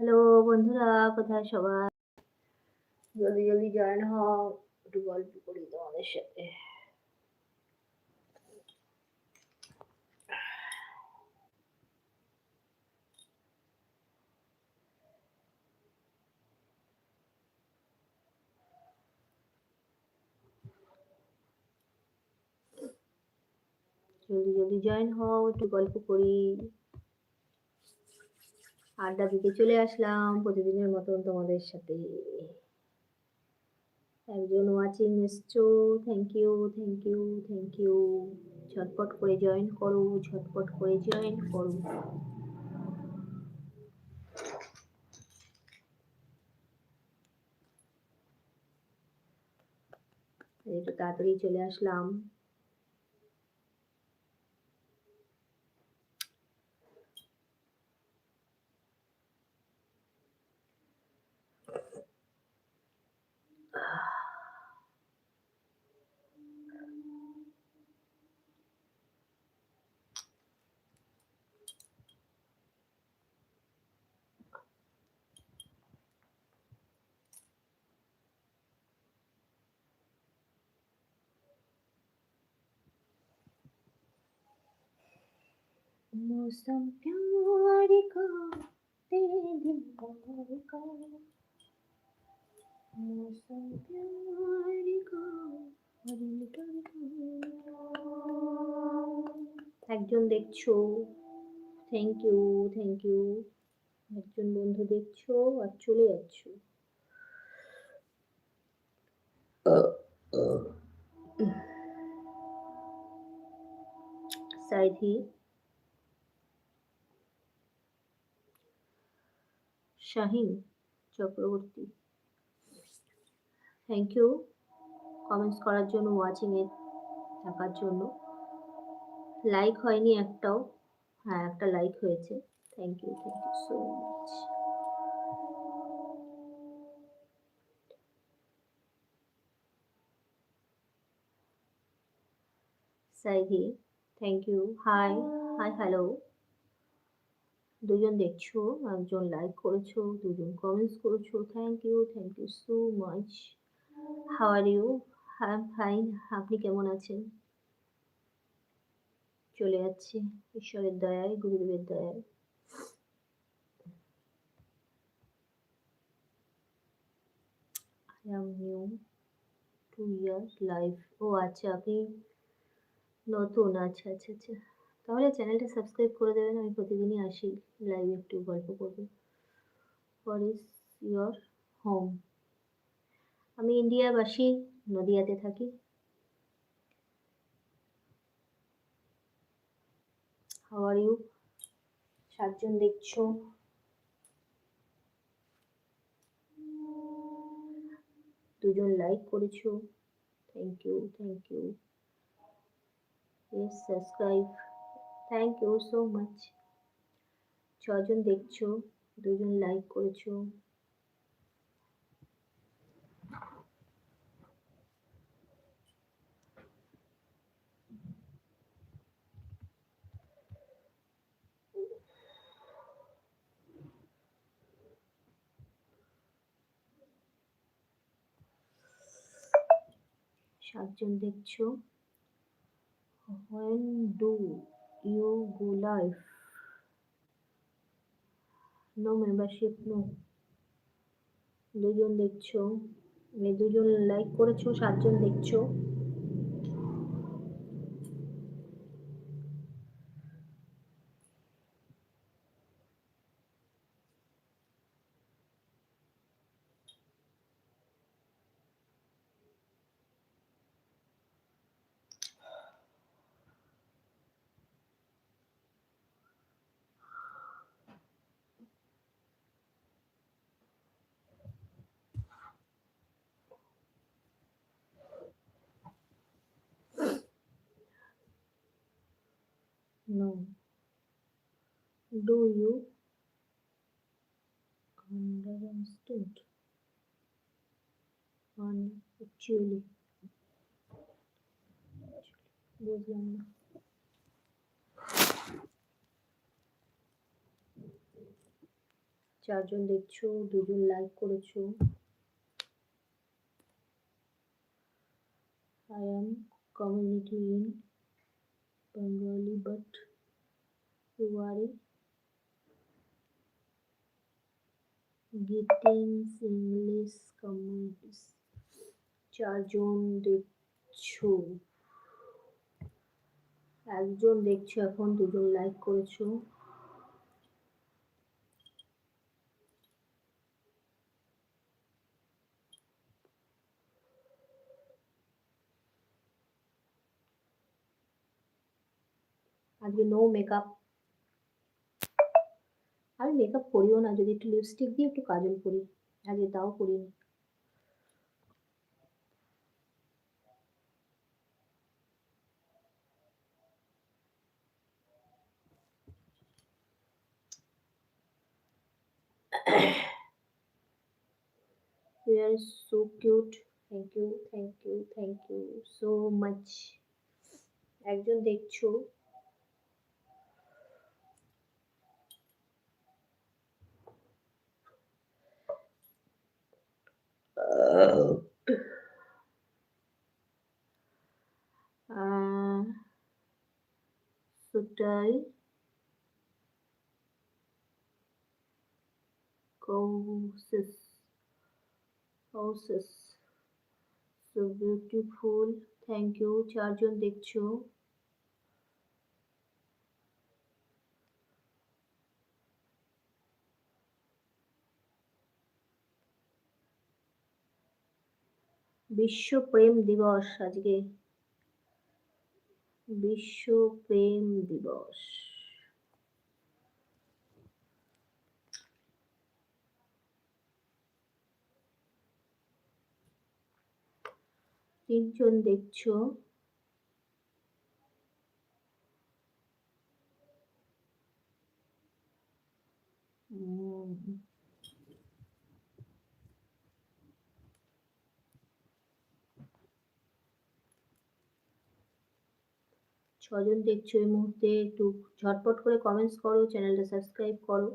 Hello বন্ধুরা কোথায় সবাই? জলদি জলদি জয়েন হও। একটু গল্প করি তোমাদের সাথে। জলদি জলদি জয়েন হও, একটু গল্প করি। আড্ডা দিতে চলে আসলাম প্রতিদিনের মতন তোমাদের সাথে। একজন ওয়াচিং এসছো thank you thank you thank you ঝটপট করে জয়েন করো, ঝটপট করে জয়েন করো। একটু তাড়াতাড়ি চলে আসলাম। मौसम प्यार का तेरे दिल प्यार का मौसम प्यार का दिल একজন দেখছো থ্যাংক ইউ থ্যাংক ইউ একজন বন্ধু দেখছো আর চলে যাচ্ছ সাইধি Shahin Chakraborty. Thank you comments করার জন্য ওয়াচিংয়ে থাকার জন্য। লাইক হয়নি একটাও। হ্যাঁ একটা লাইক হয়েছে। Thank you thank you so much Saidi thank you hi hi hello দুজন দেখছ, একজন লাইক করেছ, দুজন কমেন্টস করেছ thank you thank you so much how are you হ্যাঁ ফাইন আপনি কেমন আছেন? চলে যাচ্ছে, ঈশ্বরের দয়ায়, গুরুদেবের দয়ায়। টু ইয়ার লাইফ ও আচ্ছা আপনি নতুন আচ্ছা আচ্ছা আচ্ছা। তাহলে চ্যানেলটা সাবস্ক্রাইব করে দেবেন, আমি প্রতিদিনই আসি লাইভে একটু গল্প করব। ফর ইজ ইয়োর হোম আমি ইন্ডিয়াবাসী, নদিয়াতে থাকি। হাউ আর ইউ সাতজন দেখছ। দুজন লাইক করেছ। Thank you thank you subscribe thank you so much ছজন দেখছ দুজন লাইক করেছ। সাতজন দেখছ। When do? You go live no membership no দুজন দেখছ মানে দুজন লাইক করেছ সাতজন দেখছ। No. Do you understand? On actually. বুঝলাম না চারজন দেখছ, দুজন লাইক করেছ I am community in Bengali but you are getting English communities চারজন দেখছো একজন দেখছো এখন দুজন লাইক করেছো আজকে নো মেকআপ আমি মেকআপ করিও না, যদি একটু লিপস্টিক দিয়ে একটু কাজল করি আজকে তাও করিনি you are so cute. Thank you thank you thank you so much. একজন দেখছ Uh, uh, should I causes causes so beautiful. Thank you. Charjun dikchu বিশ্ব প্রেম দিবস আজকে। বিশ্ব প্রেম দিবস। তিনজন দেখছ? ছজন দেখছ এই মুহূর্তে একটু ঝটপট করে কমেন্টস করো চ্যানেলটা সাবস্ক্রাইব করো।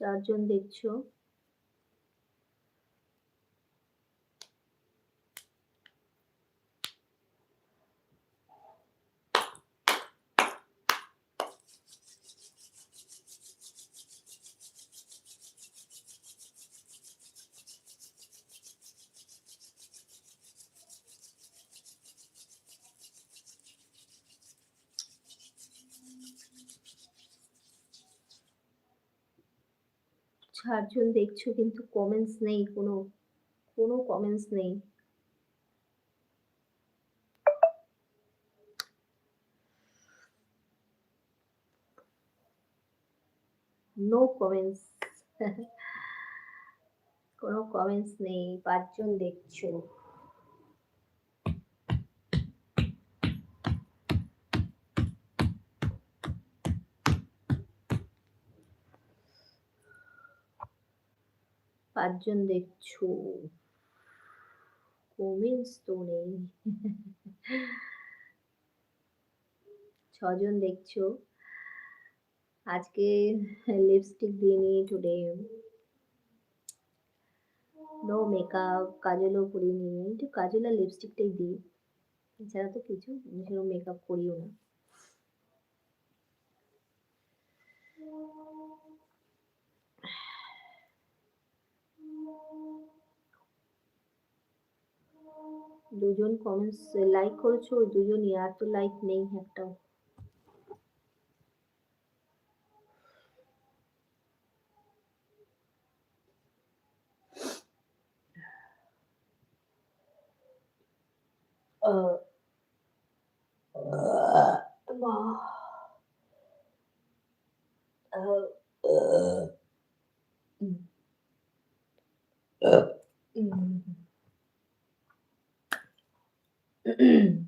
চারজন দেখছ? চারজন দেখছ কিন্তু কমেন্টস নেই, কোনো কোনো কমেন্টস নেই। নো কমেন্টস কোনো কমেন্টস নেই, পাঁচজন দেখছ। পাঁচজন দেখছ? কমেন্টস তো নেই। ছজন দেখছ? আজকে লিপস্টিক দিইনি টুডে নো মেকআপ কাজলও করিনি একটু কাজল আর লিপস্টিকটাই দিই। এছাড়া তো কিছু সেরকম মেকআপ করিও না। দুজন কমেন্টস লাইক করেছো দুজন আর তো লাইক নেই একটাও Uh, uh, uh, uh, uh, uh, uh, uh, uh, uh, 嗯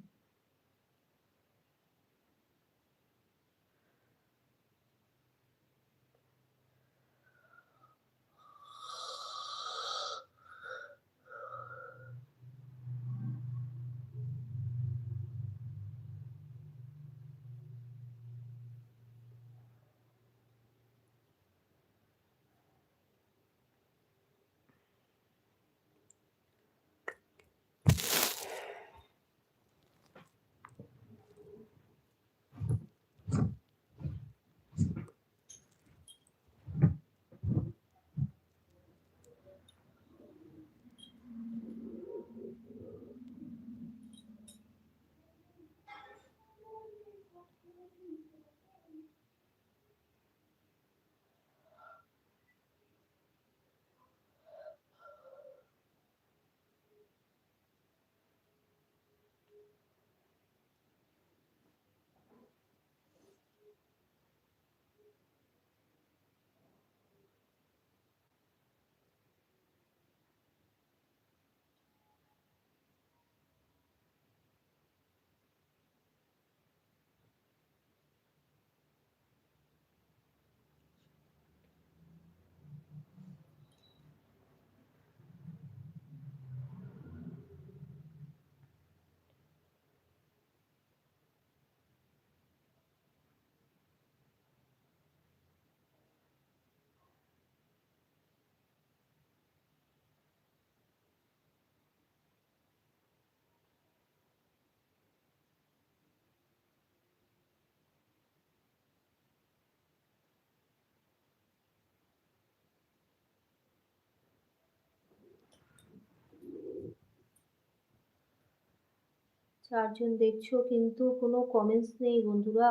চারজন দেখছ, কিন্তু কোনো কমেন্টস নেই বন্ধুরা।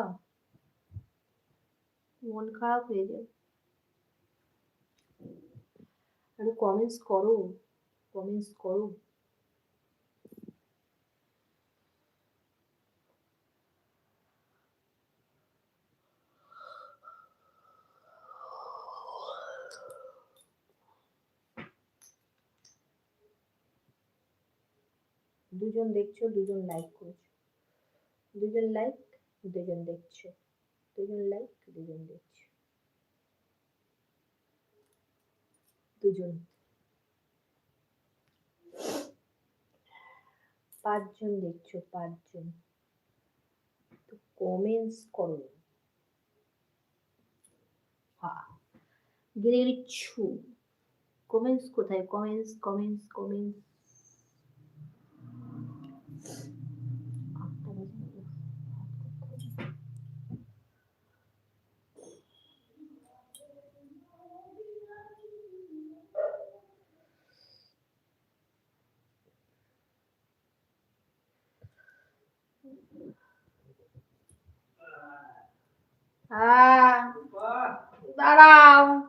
মন খারাপ হয়ে যায়। আরে কমেন্টস করো কমেন্টস করো। দুজন দেখছ, দুজন লাইক করছ। দুজন লাইক দুজন দেখছ। দুজন লাইক দুজন দেখছ। দুজন। পাঁচজন দেখছ, পাঁচজন। তো কমেন্টস করো। হ্যাঁ গেলে ছু। কমেন্টস কোথায়? Comments comments comments à ta đâu?